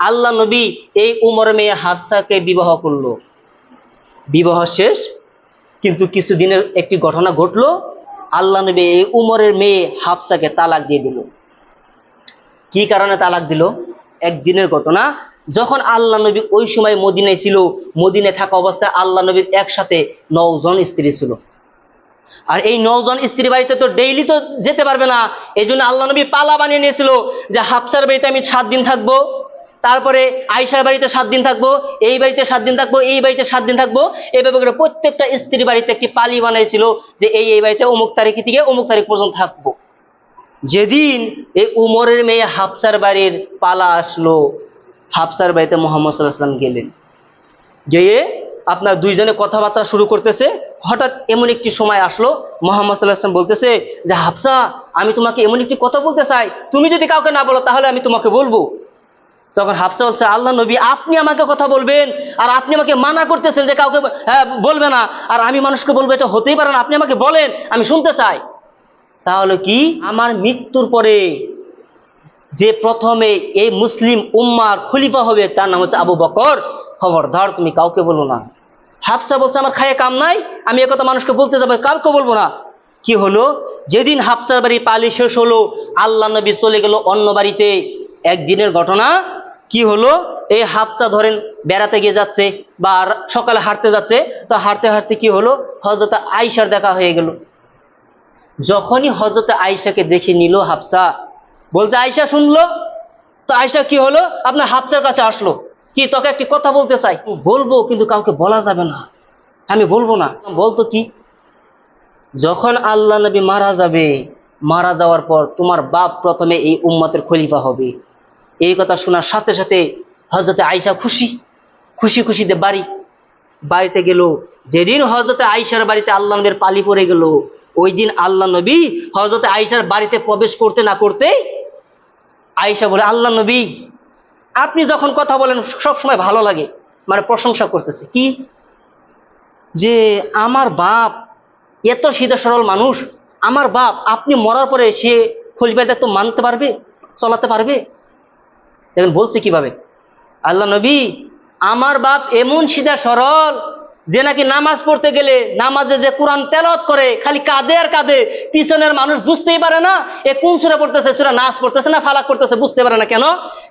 আল্লাহ নবী এই উমর মেয়ে হাফসাকে বিবাহ করল। বিবাহ শেষ, কিন্তু কিছুদিনের একটি ঘটনা ঘটলো। আল্লাহ নবী এই উমরের মেয়ে হাফসাকে তালাক দিয়ে দিল। কি কারণে তালাক দিল? একদিনের ঘটনা, যখন আল্লাহ নবী ওই সময় মদিনায় ছিল, মদিনায় থাকা অবস্থায় আল্লাহ নবীর একসাথে নজন স্ত্রী ছিল। আর এই নজন স্ত্রী বাড়িতে তো ডেইলি তো যেতে পারবে না। এই জন্য আল্লাহ নবী পালা বানিয়ে নিয়েছিল যে হাফসার বাড়িতে আমি সাত দিন থাকব। তারপরে আয়সার বাড়িতে সাত দিন থাকব, এই বাড়িতে সাত দিন থাকব, এই বাড়িতে সাত দিন থাকব। এইভাবে করে প্রত্যেকটা স্ত্রী বাড়িতে একটি পালি বানাইছিল যে এই এই বাড়িতে অমুক তারিখ থেকে অমুক তারিখ পর্যন্ত থাকব। যেদিন এই উমরের মেয়ে হাফসার বাড়ির পালা আসলো, হাফসার বাড়িতে মোহাম্মদ সাল্লাহাম গেলেন। গিয়ে আপনার দুইজনে কথাবার্তা শুরু করতেছে, হঠাৎ এমন একটি সময় আসলো, মোহাম্মদ সাল্লাহাম বলতেছে যে, হাফসা, আমি তোমাকে এমন একটি কথা বলতে চাই, তুমি যদি কাউকে না বলো তাহলে আমি তোমাকে বলব। তখন হাফসা বলছে আল্লাহ নবী আপনি আমাকে কথা বলবেন আর আপনি আমাকে মানা করতেছেন যে কাউকে হ্যাঁ, বলবে না। আর আমি মানুষকে বলব এটা হতেই পারে না। আপনি আমাকে বলেন আমি শুনতে চাই। তাহলে কি? আমার মৃত্যুর পরে যে প্রথমে এই মুসলিম উম্মার খলিফা হবে তার নাম হচ্ছে আবু বকর। খবরদার তুমি কাউকে বলো না। হাফসা বলছে আমার খায়ে কাম নাই আমি একথা মানুষকে বলতে যাব কাউকে বলব না। কি হলো? যেদিন হাফসার বাড়ি পালি শেষ হলো আল্লাহ নবী চলে গেল অন্য বাড়িতে। একদিনের ঘটনা কি হলো? এই হাফসা ধরেন বেড়াতে গিয়ে যাচ্ছে বা সকালে হাঁটতে যাচ্ছে, তো হাঁটতে হাঁটতে কি হলো? হজরত আইসার দেখা হয়ে গেল। যখনই হজরত আয়সাকে দেখে নিল হাফসা, বলছে আয়সা শুনলো? তো আয়সা কি হলো? আপনার হাফসার কাছে আসলো। কি, তোকে একটি কথা বলতে চাই? বলব, কিন্তু কাউকে বলা যাবে না। আমি বলব না। বলতো কি? যখন আল্লাহ নবী মারা যাবে, মারা যাওয়ার পর তোমার বাপ প্রথমে এই উম্মতের খলিফা হবে। এই কথা শোনার সাথে সাথে হজরতে আয়সা খুশি খুশি খুশিতে বাড়ি, বাড়িতে গেল। যেদিন হজরতে আয়সার বাড়িতে আল্লাহ নবীর পালি পড়ে গেল ওই দিন আল্লাহ নবী হজরতে আয়সার বাড়িতে প্রবেশ করতে না করতেই আয়সা বলে, আল্লাহ নবী, আপনি যখন কথা বলেন সব সময় ভালো লাগে মানে প্রশংসা করতেছে। কি? যে আমার বাপ এত সিধা সরল মানুষ, আমার বাপ আপনি মরার পরে সে খলিফার দায়িত্ব মানতে পারবে, চলাতে পারবে? দেখেন বলছে কীভাবে? আল্লাহ নবী আমার বাপ এমন সিধা সরল যে নাকি নামাজ পড়তে গেলে নামাজে যে কোরআন তেলত করে, খালি কাঁদে আর কাঁদে, পিছনের মানুষ বুঝতেই পারে না এ কোন সুরা পড়তেছে, সুরা নাচ পড়তেছে না ফালাক করতেছে বুঝতে পারে না কেন?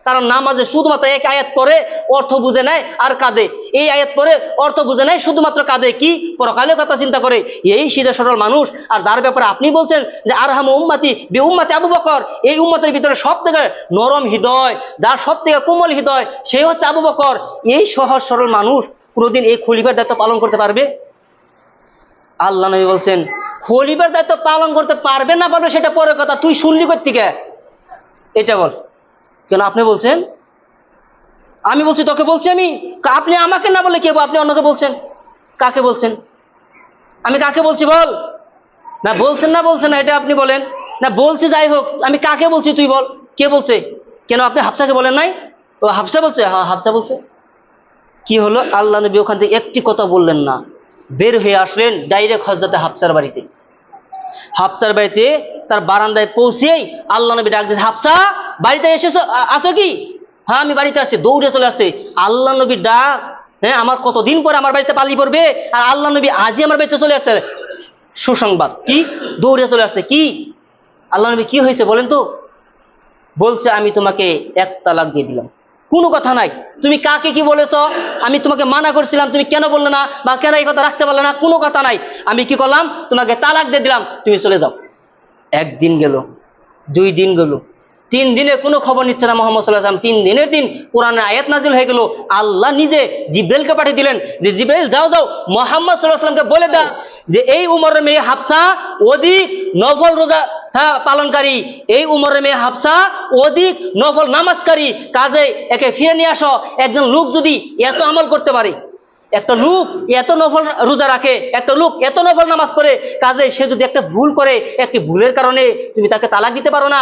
কারণ নামাজে শুধুমাত্র এক আয়াত পরে অর্থ বুঝে নেয় আর কাঁদে। এই আয়াত পরে অর্থ বুঝে নেয় শুধুমাত্র কাঁদে কি? পরকালের কথা চিন্তা করে। এই সিধা সরল মানুষ। আর তার ব্যাপারে আপনি বলছেন যে আরহাম উম্মাতি বে উম্মাতি আবু বকর। এই উম্মতের ভিতরে সব থেকে নরম হৃদয়, যার সব থেকে কোমল হৃদয়, সে হচ্ছে আবু বকর। এই সহজ সরল মানুষ। কোনোদিন এই খলিফার দায়িত্ব পালন করতে পারবে? আল্লাহ নবী বলছেন, খলিফার দায়িত্ব পালন করতে পারবে না পারবে সেটা পরের কথা, তুই শুনলি থেকে এটা বল। কেন আপনি বলছেন? আমি বলছি, তোকে বলছি আমি? আপনি আমাকে না বলে কে আপনি অন্যকে বলছেন। কাকে বলছেন? আমি কাকে বলছি বল? না, বলছেন না বলছেন না, এটা আপনি বলেন। না, বলছি যাই হোক, আমি কাকে বলছি তুই বল? কে বলছে? কেন আপনি হাফসাকে বলেন নাই? ও হাফসা বলছে? হ্যাঁ হাফসা বলছে। কি হলো? আল্লাহ নবী ওখান থেকে একটি কথা বললেন না। বের হয়ে আসলেন ডাইরেক্ট হজরতে হাফসার বাড়িতে। হাফসার বাড়িতে তার বারান্দায় পৌঁছেই আল্লাহ নবী ডাক দিয়েছে, হাফসা, বাড়িতে এসেছ? আসো কি? হ্যাঁ আমি বাড়িতে আসছি, দৌড়ে চলে আসছে। আল্লাহ নবী ডাক হ্যাঁ আমার কতদিন পরে আমার বাড়িতে পালি পড়বে? আর আল্লাহ নবী আজই আমার বাড়িতে চলে আসছে। সুসংবাদ, কি? দৌড়ে চলে আসছে, কি? আল্লাহ নবী কি হয়েছে বলেন তো? বলছে, আমি তোমাকে এক তালাক দিয়ে দিলাম। কোনো কথা নাই। তুমি কাকে কি বলেছ? আমি তোমাকে মানা করছিলাম, তুমি কেন বললে না? বা কেন এই কথা রাখতে পারলে না? কোনো কথা নাই। আমি কি করলাম? তোমাকে তালাক দিয়ে দিলাম, তুমি চলে যাও। একদিন গেল, দুই দিন গেল, তিন দিনে কোনো খবর নিচ্ছে না মোহাম্মদ সাল্লাহ সাল্লাম তিন দিনের দিন কোরআনে আয়াত নাজিল হয়ে গেল, আল্লাহ নিজে জিব্রাইলকে পাঠিয়ে দিলেন যে, জিব্রাইল, যাও যাও, মোহাম্মদ সাল্লাহ সাল্লামকে বলে দাও যে, এই উমরের মেয়ে হাফসা অধিক নফল রোজা হ্যাঁ পালনকারী। এই উমরের মেয়ে হাফসা অধিক নফল নামাজকারী, কাজে একে ফিরে নিয়ে আসো। একজন লোক যদি এত আমল করতে পারে, একটা লোক এত নফল রোজা রাখে, একটা লোক এত নফল নামাজ পড়ে, কাজে সে যদি একটা ভুল করে, একটি ভুলের কারণে তুমি তাকে তালাক দিতে পারো না।